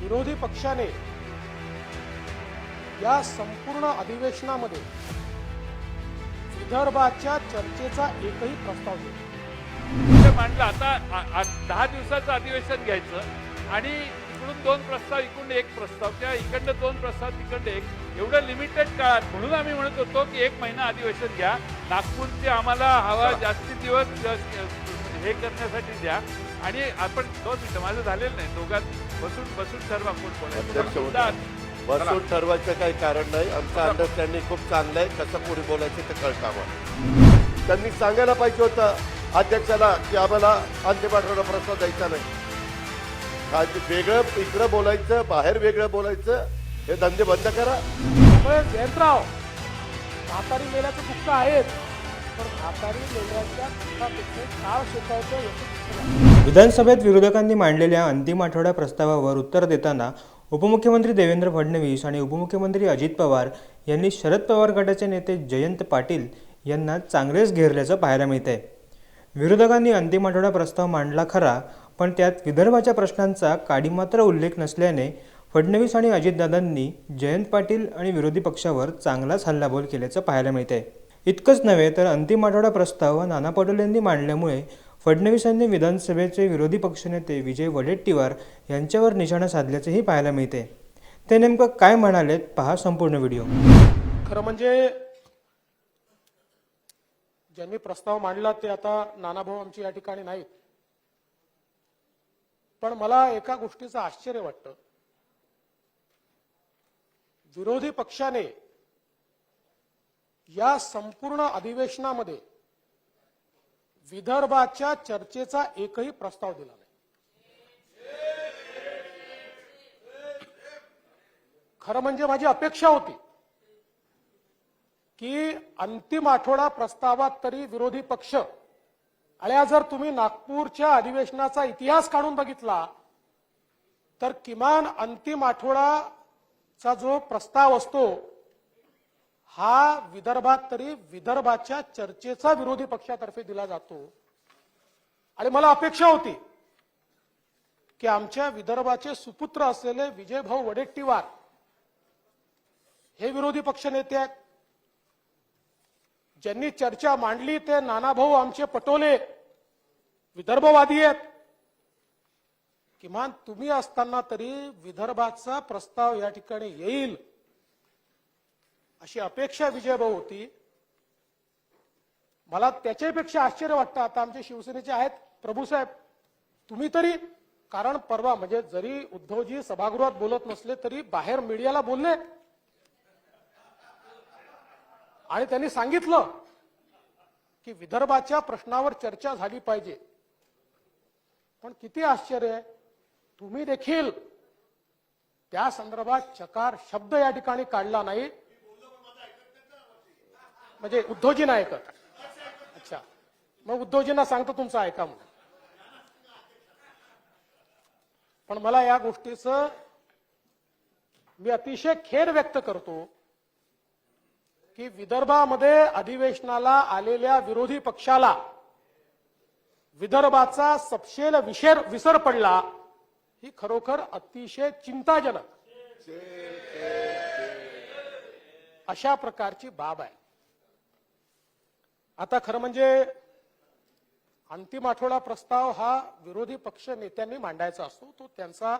विरोधी पक्षाने या संपूर्ण अधिवेशनामध्ये विदर्भाच्या चर्चेचा एकही प्रस्ताव दिला मांडलं आता दहा दिवसाचं अधिवेशन घ्यायचं आणि इकडून दोन प्रस्ताव इकडून एक प्रस्ताव किंवा इकडनं दोन प्रस्ताव तिकडनं एक. एवढं लिमिटेड काळात म्हणून आम्ही म्हणत होतो की एक महिना अधिवेशन घ्या. नागपूरची आम्हाला हवा जास्ती दिवस हे करण्यासाठी द्या. आणि आपण दोन मिनिटं माझं झालेलं नाही दोघात बसून बसून ठरवा कोण बसून ठरवायचं काही कारण नाही. आमचं अंडरस्टँडिंग खूप चांगलं आहे. कसं पुढे बोलायचं ते कळतं आम्हाला त्यांनी सांगायला पाहिजे होतं अध्यक्षाला की आम्हाला अंतिम आठवडा प्रस्ताव द्यायचा नाही. वेगळं इकडं बोलायचं बाहेर वेगळं बोलायचं हे धंदे बंद करा. जयंतराव म्हातारी मेल्याचं दुःख आहेच पण म्हातारी मेल्याच्या दुःखापेक्षा काळ शिकायचं. विधानसभेत विरोधकांनी मांडलेल्या अंतिम आठवडा प्रस्तावावर उत्तर देताना उपमुख्यमंत्री देवेंद्र फडणवीस आणि उपमुख्यमंत्री अजित पवार यांनी शरद पवार गटाचे नेते जयंत पाटील यांना चांगलेच घेरल्याचं पाहायला मिळतंय. विरोधकांनी अंतिम आठवडा प्रस्ताव मांडला खरा पण त्यात विदर्भाच्या प्रश्नांचा काडीमात्र उल्लेख नसल्याने फडणवीस आणि अजितदादांनी जयंत पाटील आणि विरोधी पक्षावर चांगलाच हल्लाबोल केल्याचं पाहायला मिळतंय. इतकंच नव्हे तर अंतिम आठवडा प्रस्ताव नाना पटोले यांनी मांडल्यामुळे फडणवीसांनी विधानसभेचे विरोधी पक्षनेते विजय वडेट्टीवार यांच्यावर निशाणा साधल्याचेही पाहायला मिळते. ते नेमकं काय म्हणालेत पहा संपूर्ण व्हिडिओ. खरं म्हणजे ज्यांनी प्रस्ताव मांडला ते आता नानाभाऊ आमची या ठिकाणी नाहीत. पण मला एका गोष्टीचं आश्चर्य वाटतं. विरोधी पक्षाने या संपूर्ण अधिवेशनामध्ये विदर्भाच्या चर्चेचा एकही प्रस्ताव दिला नाही. खरं म्हणजे माझी अपेक्षा होती की अंतिम आठवडा प्रस्तावात तरी विरोधी पक्ष आल्या जर तुम्ही नागपूरच्या अधिवेशनाचा इतिहास काढून बघितला तर किमान अंतिम आठवडाचा जो प्रस्ताव असतो हा विदर्भात तरी विदर्भाच्या चर्चेचा विरोधी पक्षातर्फे दिला जातो. आणि मला अपेक्षा होती की आमच्या विदर्भाचे सुपुत्र असलेले विजयभाऊ वडेट्टीवार हे विरोधी पक्ष नेते आहेत. ज्यांनी चर्चा मांडली ते नानाभाऊ आमचे पटोले विदर्भवादी आहेत. किमान तुम्ही असताना तरी विदर्भाचा प्रस्ताव या ठिकाणी येईल. अशी अपेक्षा विजयभाऊ होती. मला त्याच्यापेक्षा आश्चर्य वाटतं. आता आमचे शिवसेनेचे आहेत. प्रभूसाहेब तुम्ही तरी कारण परवा म्हणजे जरी उद्धवजी सभागृहात बोलत नसले तरी बाहेर मीडियाला बोलले. आणि त्यांनी सांगितलं की विदर्भाच्या प्रश्नावर चर्चा झाली पाहिजे. पण किती आश्चर्य आहे तुम्ही देखील त्या संदर्भात चकार शब्द या ठिकाणी काढला नाही. म्हणजे उद्धवजी नाही ऐकत अच्छा. मग उद्धवजींना सांगतो तुमचं ऐका म्हणून पण मला या गोष्टीचं मी अतिशय खेद व्यक्त करतो की विदर्भामध्ये अधिवेशनाला आलेल्या विरोधी पक्षाला विदर्भाचा सपशेल विशेर विसर पडला ही खरोखर अतिशय चिंताजनक. अशा प्रकारची बाब आहे. आता खरं म्हणजे अंतिम आठवडा प्रस्ताव हा विरोधी पक्ष नेत्यांनी मांडायचा असतो तो त्यांचा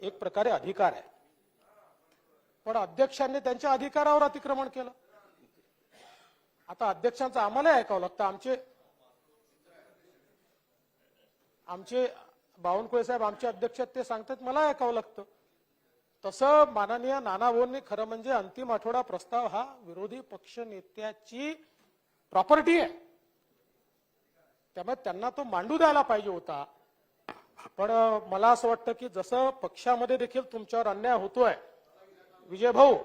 एक प्रकारे अधिकार आहे. पण अध्यक्षांनी त्यांच्या अधिकारावर अतिक्रमण केलं. आता अध्यक्षांचं आम्हाला ऐकावं लागतं. आमचे आमचे बावनकुळे साहेब आमचे अध्यक्ष ते सांगतात मला ऐकावं लागतं. तसं माननीय नानाभाऊंनी खरं म्हणजे अंतिम आठवडा प्रस्ताव हा विरोधी पक्ष नेत्याची प्रॉपर्टी आहे. त्यामुळे त्यांना तो मांडू द्यायला पाहिजे होता. पण मला असं वाटतं की जसं पक्षामध्ये देखील तुमच्यावर अन्याय होतोय विजय भाऊ.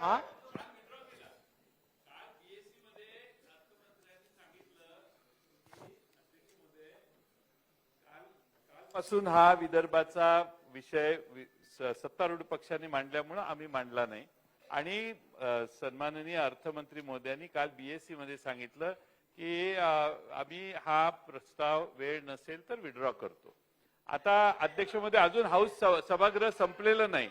हा? पासून हा विदर्भाचा विषय सत्तारूढ पक्षाने मांडल्यामुळं आम्ही मांडला नाही. आणि सन्माननीय अर्थमंत्री मोदयांनी काल बीएससी मध्ये सांगितलं की आम्ही हा प्रस्ताव वेळ नसेल तर विड्रॉ करतो. आता अध्यक्षमध्ये अजून हाऊस सभागृह संपलेलं नाही.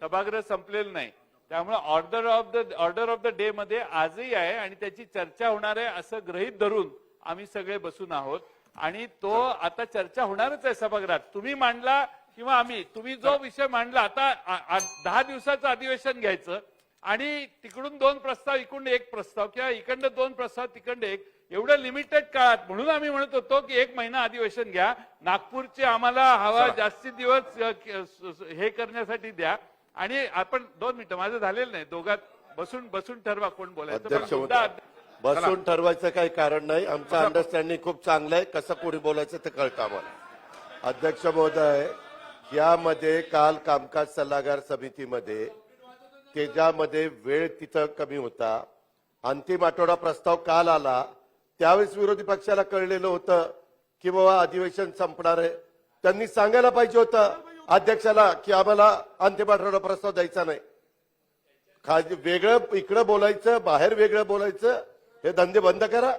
सभागृह संपलेलं नाही. त्यामुळे order of the order of the day मध्ये आजही आहे आणि त्याची चर्चा होणार आहे असं गृहीत धरून आम्ही सगळे बसून आहोत. आणि तो आता चर्चा होणारच आहे सभागृहात. तुम्ही मांडला किंवा आम्ही. तुम्ही जो विषय मांडला आता दहा दिवसाचं अधिवेशन घ्यायचं आणि तिकडून दोन प्रस्ताव इकडून एक प्रस्ताव किंवा इकडनं दोन प्रस्ताव तिकडनं एक. एवढं लिमिटेड काळात म्हणून आम्ही म्हणत होतो की एक महिना अधिवेशन घ्या. नागपूरचे आम्हाला हवा जास्तीत दिवस हे करण्यासाठी द्या. आणि आपण दोन मिनिटं माझं झालेलं नाही. दोघात बसून बसून ठरवा कोण बोलायचं. बसून ठरवायचं काही कारण नाही. आमचं अंडरस्टँडिंग खूप चांगलं आहे. कसं कोणी बोलायचं ते कळतं आम्हाला. अध्यक्ष महोदय यामध्ये काल कामकाज सल्लागार समितीमध्ये त्याच्यामध्ये वेळ तिथं कमी होता. अंतिम आठवडा प्रस्ताव काल आला. त्यावेळेस विरोधी पक्षाला कळलेलं होतं की बाबा अधिवेशन संपणार आहे. त्यांनी सांगायला पाहिजे होतं अध्यक्षाला की आम्हाला अंतिम आठवडा प्रस्ताव द्यायचा नाही. खाली वेगळं इकडं बोलायचं बाहेर वेगळं बोलायचं हे धंदे बंद करा.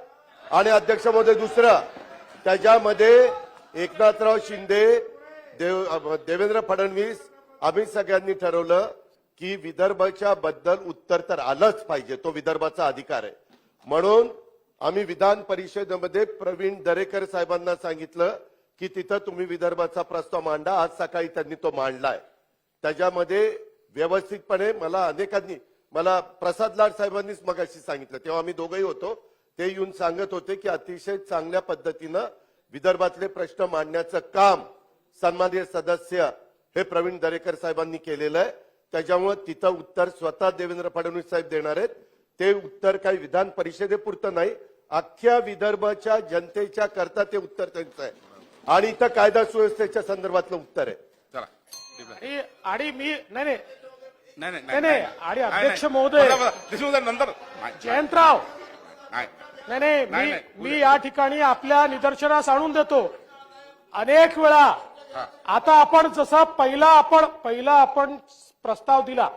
आणि अध्यक्ष महोदय दुसरं त्याच्यामध्ये एकनाथराव शिंदे देव देवेंद्र फडणवीस आम्ही सगळ्यांनी ठरवलं की विदर्भाच्या बद्दल उत्तर तर आलंच पाहिजे तो विदर्भाचा अधिकार आहे. म्हणून आम्ही विधान परिषदेमध्ये प्रवीण दरेकर साहेबांना सांगितलं की तिथं तुम्ही विदर्भाचा प्रस्ताव मांडा आज सकाळी त्यांनी तो मांडलाय. त्याच्यामध्ये व्यवस्थितपणे मला अनेकांनी मला प्रसाद लाड साहेबांनीच मगाशी सांगितलं. तेव्हा आम्ही दोघंही होतो. ते येऊन सांगत होते की अतिशय चांगल्या पद्धतीनं विदर्भातले प्रश्न मांडण्याचं काम सन्माननीय सदस्य हे प्रवीण दरेकर साहेबांनी केलेलं आहे. त्याच्यामुळे तिथं उत्तर स्वतः देवेंद्र फडणवीस साहेब देणार आहेत. ते उत्तर काही विधान परिषदेपुरतं नाही. अख्ख्या विदर्भाच्या जनतेच्या करता ते उत्तर त्यांचं आहे. आणि इथं कायदा सुव्यवस्थेच्या संदर्भातलं उत्तर आहे. आणि मी नाही. नाही नाही. आणि अध्यक्ष महोदय-. देशमुख नंतर. जयंतराव. नाही. नाही मी नाही. मी या ठिकाणी आपल्या निदर्शनास आणून देतो. अनेक वेळा आता आपण जसा पहिला आपण पहिला आपण प्रस्ताव दिला.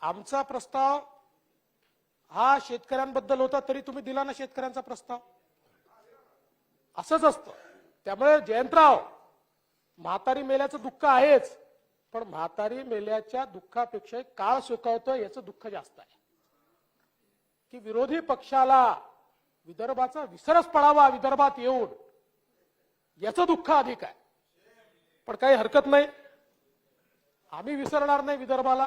आमचा प्रस्ताव हा शेतकऱ्यांबद्दल होता तरी तुम्ही दिला ना शेतकऱ्यांचा प्रस्ताव? असंच असतं. त्यामुळे जयंतराव म्हातारी मेल्याचं दुःख आहेच. पण म्हातारी मेल्याच्या दुःखापेक्षा काळ सुकावतं याचं दुःख जास्त आहे. की विरोधी पक्षाला विदर्भाचा विसरच पडावा विदर्भात येऊन याचं दुःख अधिक आहे. पण काही हरकत नाही. आम्ही विसरणार नाही विदर्भाला.